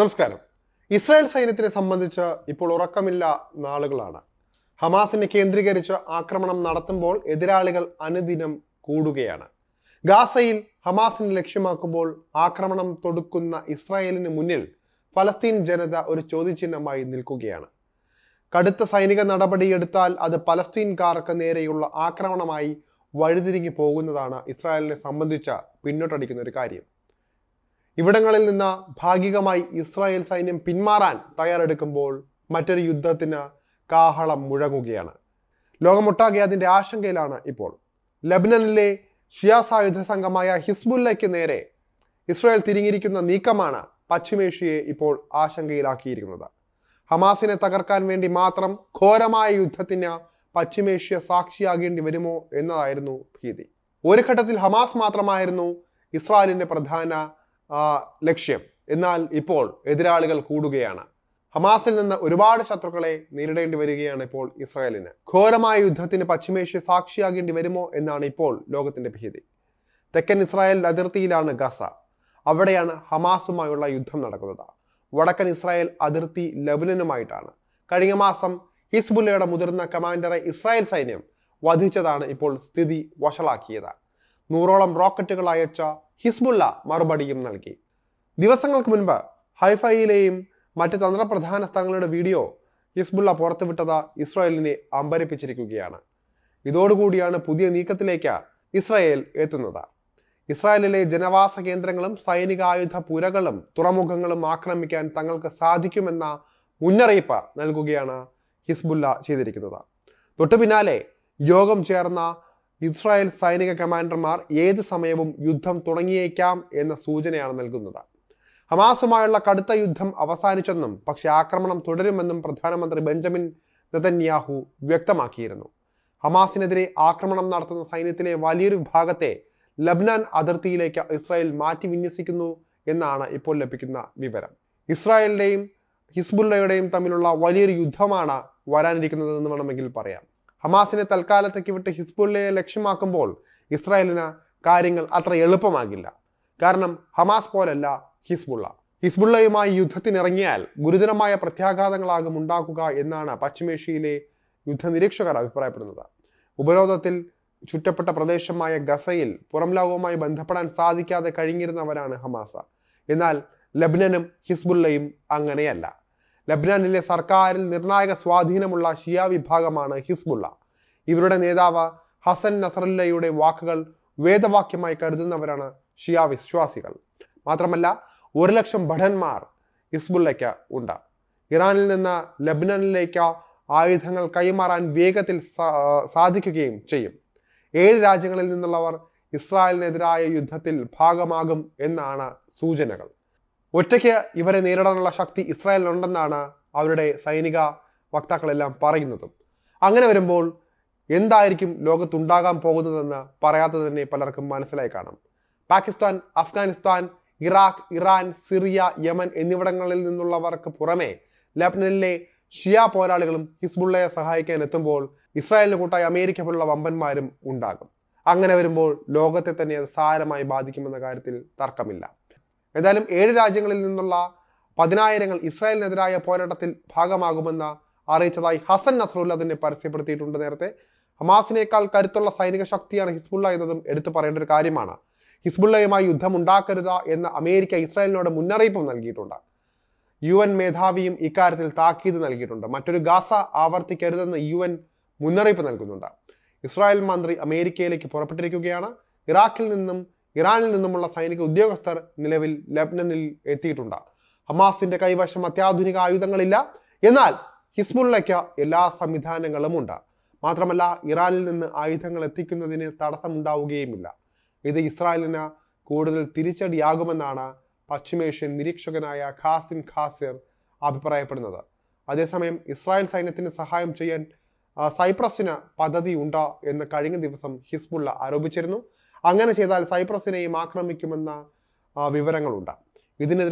നമസ്കാരം. ഇസ്രായേൽ സൈന്യത്തിനെ സംബന്ധിച്ച് ഇപ്പോൾ ഉറക്കമില്ല നാളുകളാണ്. ഹമാസിനെ കേന്ദ്രീകരിച്ച് ആക്രമണം നടത്തുമ്പോൾ എതിരാളികൾ അനുദിനം കൂടുകയാണ്. ഗാസയിൽ ഹമാസിനെ ലക്ഷ്യമാക്കുമ്പോൾ ആക്രമണം തൊടുക്കുന്ന ഇസ്രായേലിന് മുന്നിൽ ഫലസ്തീൻ ജനത ഒരു ചോദ്യചിഹ്നമായി നിൽക്കുകയാണ്. കടുത്ത സൈനിക നടപടിയെടുത്താൽ അത് പലസ്തീൻകാർക്ക് നേരെയുള്ള ആക്രമണമായി വഴിതിരിഞ്ഞു പോകുന്നതാണ് ഇസ്രായേലിനെ സംബന്ധിച്ച പിന്നോട്ടടിക്കുന്ന ഒരു കാര്യം. ഇവിടങ്ങളിൽ നിന്ന് ഭാഗികമായി ഇസ്രായേൽ സൈന്യം പിന്മാറാൻ തയ്യാറെടുക്കുമ്പോൾ മറ്റൊരു യുദ്ധത്തിന് കാഹളം മുഴങ്ങുകയാണ്. ലോകമൊട്ടാകെ അതിന്റെ ആശങ്കയിലാണ് ഇപ്പോൾ. ലബനനിലെ ഷിയ സായുധ സംഘമായ ഹിസ്ബുല്ലയ്ക്ക് നേരെ ഇസ്രായേൽ തിരിഞ്ഞിരിക്കുന്ന നീക്കമാണ് പശ്ചിമേഷ്യയെ ഇപ്പോൾ ആശങ്കയിലാക്കിയിരിക്കുന്നത്. ഹമാസിനെ തകർക്കാൻ വേണ്ടി മാത്രം ഘോരമായ യുദ്ധത്തിന് പശ്ചിമേഷ്യ സാക്ഷിയാകേണ്ടി വരുമോ എന്നതായിരുന്നു ഭീതി. ഒരു ഘട്ടത്തിൽ ഹമാസ് മാത്രമായിരുന്നു ഇസ്രായേലിന്റെ പ്രധാന ലക്ഷ്യം. എന്നാൽ ഇപ്പോൾ എതിരാളികൾ കൂടുകയാണ്. ഹമാസിൽ നിന്ന് ഒരുപാട് ശത്രുക്കളെ നേരിടേണ്ടി വരികയാണ് ഇപ്പോൾ ഇസ്രായേലിന്. ഘോരമായ യുദ്ധത്തിന് പശ്ചിമേഷ്യ സാക്ഷിയാകേണ്ടി വരുമോ എന്നാണ് ഇപ്പോൾ ലോകത്തിന്റെ ഭീതി. തെക്കൻ ഇസ്രായേൽ അതിർത്തിയിലാണ് ഗസ. അവിടെയാണ് ഹമാസുമായുള്ള യുദ്ധം നടക്കുന്നത്. വടക്കൻ ഇസ്രായേൽ അതിർത്തി ലബനനുമായിട്ടാണ്. കഴിഞ്ഞ മാസം ഹിസ്ബുല്ലയുടെ മുതിർന്ന കമാൻഡറെ ഇസ്രായേൽ സൈന്യം വധിച്ചതാണ് ഇപ്പോൾ സ്ഥിതി വഷളാക്കിയത്. നൂറോളം റോക്കറ്റുകൾ അയച്ച ഹിസ്ബുള്ള മറുപടിയും നൽകി. ദിവസങ്ങൾക്ക് മുൻപ് ഹൈഫയിലെയും മറ്റ് തന്ത്രപ്രധാന സ്ഥലങ്ങളുടെ വീഡിയോ ഹിസ്ബുള്ള പുറത്തുവിട്ടത് ഇസ്രായേലിനെ അമ്പരപ്പിച്ചിരിക്കുകയാണ്. ഇതോടുകൂടിയാണ് പുതിയ നീക്കത്തിലേക്ക് ഇസ്രായേൽ എത്തുന്നത്. ഇസ്രായേലിലെ ജനവാസ കേന്ദ്രങ്ങളും സൈനിക ആയുധ പുരകളും തുറമുഖങ്ങളും ആക്രമിക്കാൻ തങ്ങൾക്ക് സാധിക്കുമെന്ന മുന്നറിയിപ്പ് നൽകുകയാണ് ഹിസ്ബുല്ല ചെയ്തിരിക്കുന്നത്. തൊട്ടു പിന്നാലെ യോഗം ചേർന്ന ഇസ്രായേൽ സൈനിക കമാൻഡർമാർ ഏത് സമയവും യുദ്ധം തുടങ്ങിയേക്കാം എന്ന സൂചനയാണ് നൽകുന്നത്. ഹമാസുമായുള്ള കടുത്ത യുദ്ധം അവസാനിച്ചെന്നും പക്ഷെ ആക്രമണം തുടരുമെന്നും പ്രധാനമന്ത്രി ബെഞ്ചമിൻ നെതന്യാഹു വ്യക്തമാക്കിയിരുന്നു. ഹമാസിനെതിരെ ആക്രമണം നടത്തുന്ന സൈന്യത്തിലെ വലിയൊരു വിഭാഗത്തെ ലബ്നാൻ അതിർത്തിയിലേക്ക് ഇസ്രായേൽ മാറ്റി വിന്യസിക്കുന്നു എന്നാണ് ഇപ്പോൾ ലഭിക്കുന്ന വിവരം. ഇസ്രായേലിന്റെയും ഹിസ്ബുല്ലയുടെയും തമ്മിലുള്ള വലിയൊരു യുദ്ധമാണ് വരാനിരിക്കുന്നതെന്ന് വേണമെങ്കിൽ പറയാം. ഹമാസിനെ തൽക്കാലത്തേക്ക് വിട്ട് ഹിസ്ബുള്ളയെ ലക്ഷ്യമാക്കുമ്പോൾ ഇസ്രായേലിന് കാര്യങ്ങൾ അത്ര എളുപ്പമാകില്ല. കാരണം ഹമാസ് പോലല്ല ഹിസ്ബുള്ള. ഹിസ്ബുള്ളയുമായി യുദ്ധത്തിനിറങ്ങിയാൽ ഗുരുതരമായ പ്രത്യാഘാതങ്ങളാകും ഉണ്ടാക്കുക എന്നാണ് പശ്ചിമേഷ്യയിലെ യുദ്ധ നിരീക്ഷകർ അഭിപ്രായപ്പെടുന്നത്. ഉപരോധത്തിൽ ചുറ്റപ്പെട്ട പ്രദേശമായ ഗസയിൽ പുറം ലോകവുമായി ബന്ധപ്പെടാൻ സാധിക്കാതെ കഴിഞ്ഞിരുന്നവരാണ് ഹമാസ. എന്നാൽ ലബ്നനും ഹിസ്ബുള്ളയും അങ്ങനെയല്ല. ലബ്നാനിലെ സർക്കാരിൽ നിർണായക സ്വാധീനമുള്ള ഷിയ വിഭാഗമാണ് ഹിസ്ബുള്ള. ഇവരുടെ നേതാവ് ഹസൻ നസറുല്ലയുടെ വാക്കുകൾ വേദവാക്യമായി കരുതുന്നവരാണ് ഷിയ വിശ്വാസികൾ. മാത്രമല്ല ഒരു ലക്ഷം ഭടന്മാർ ഹിസ്ബുള്ളയ്ക്ക് ഉണ്ട്. ഇറാനിൽ നിന്ന് ലബ്നനിലേക്ക് ആയുധങ്ങൾ കൈമാറാൻ വേഗത്തിൽ സാധിക്കുകയും ചെയ്യും. ഏഴ് രാജ്യങ്ങളിൽ നിന്നുള്ളവർ ഇസ്രായേലിനെതിരായ യുദ്ധത്തിൽ ഭാഗമാകും എന്നാണ് സൂചനകൾ. ഒറ്റയ്ക്ക് ഇവരെ നേരിടാനുള്ള ശക്തി ഇസ്രായേലിനുണ്ടെന്നാണ് അവരുടെ സൈനിക വക്താക്കളെല്ലാം പറയുന്നതും. അങ്ങനെ വരുമ്പോൾ എന്തായിരിക്കും ലോകത്തുണ്ടാകാൻ പോകുന്നതെന്ന് പറയാതെ തന്നെ പലർക്കും മനസ്സിലായി കാണും. Pakistan Afghanistan Iraq Iran Syria Yemen എന്നിവിടങ്ങളിൽ നിന്നുള്ളവർക്ക് പുറമെ ലബ്നനിലെ ഷിയ പോരാളികളും ഹിസ്ബുള്ളയെ സഹായിക്കാൻ എത്തുമ്പോൾ ഇസ്രായേലിന് കൂട്ടായി അമേരിക്ക പോലുള്ള വമ്പന്മാരും ഉണ്ടാകും. അങ്ങനെ വരുമ്പോൾ ലോകത്തെ തന്നെ അത് സാരമായി ബാധിക്കുമെന്ന കാര്യത്തിൽ തർക്കമില്ല. എന്തായാലും ഏഴ് രാജ്യങ്ങളിൽ നിന്നുള്ള പതിനായിരങ്ങൾ ഇസ്രായേലിനെതിരായ പോരാട്ടത്തിൽ ഭാഗമാകുമെന്ന് അറിയിച്ചതായി ഹസൻ നസറുല്ല തന്നെ പരസ്യപ്പെടുത്തിയിട്ടുണ്ട് നേരത്തെ. ഹമാസിനേക്കാൾ കരുത്തുള്ള സൈനിക ശക്തിയാണ് ഹിസ്ബുള്ള എന്നതും എടുത്തു പറയേണ്ട ഒരു കാര്യമാണ്. ഹിസ്ബുള്ളയുമായി യുദ്ധം ഉണ്ടാക്കരുത് എന്ന് അമേരിക്ക ഇസ്രായേലിനോട് മുന്നറിയിപ്പും നൽകിയിട്ടുണ്ട്. യു എൻ മേധാവിയും ഇക്കാര്യത്തിൽ താക്കീത് നൽകിയിട്ടുണ്ട്. മറ്റൊരു ഗാസ ആവർത്തിക്കരുതെന്ന് യു എൻ മുന്നറിയിപ്പ് നൽകുന്നുണ്ട്. ഇസ്രായേൽ മന്ത്രി അമേരിക്കയിലേക്ക് പുറപ്പെട്ടിരിക്കുകയാണ്. ഇറാഖിൽ നിന്നും ഇറാനിൽ നിന്നുമുള്ള സൈനിക ഉദ്യോഗസ്ഥർ നിലവിൽ ലബ്നനിൽ എത്തിയിട്ടുണ്ട്. ഹമാസിന്റെ കൈവശം അത്യാധുനിക ആയുധങ്ങളില്ല. എന്നാൽ ഹിസ്ബുള്ളയ്ക്ക് എല്ലാ സംവിധാനങ്ങളും ഉണ്ട് മാത്രമല്ല ഇറാനിൽ നിന്ന് ആയുധങ്ങൾ എത്തിക്കുന്നതിന് തടസ്സമുണ്ടാവുകയുമില്ല. ഇത് ഇസ്രായേലിന് കൂടുതൽ തിരിച്ചടിയാകുമെന്നാണ് പശ്ചിമേഷ്യൻ നിരീക്ഷകനായ ഖാസിം ഖാസിർ അഭിപ്രായപ്പെടുന്നത്. അതേസമയം ഇസ്രായേൽ സൈന്യത്തിന് സഹായം ചെയ്യാൻ സൈപ്രസിന് പദ്ധതി ഉണ്ടോ എന്ന് കഴിഞ്ഞ ദിവസം ഹിസ്ബുള്ള ആരോപിച്ചിരുന്നു. അങ്ങനെ ചെയ്താൽ സൈപ്രസിനെയും ആക്രമിക്കുമെന്ന വിവരങ്ങളുണ്ട്. ഇതിനെതിരെ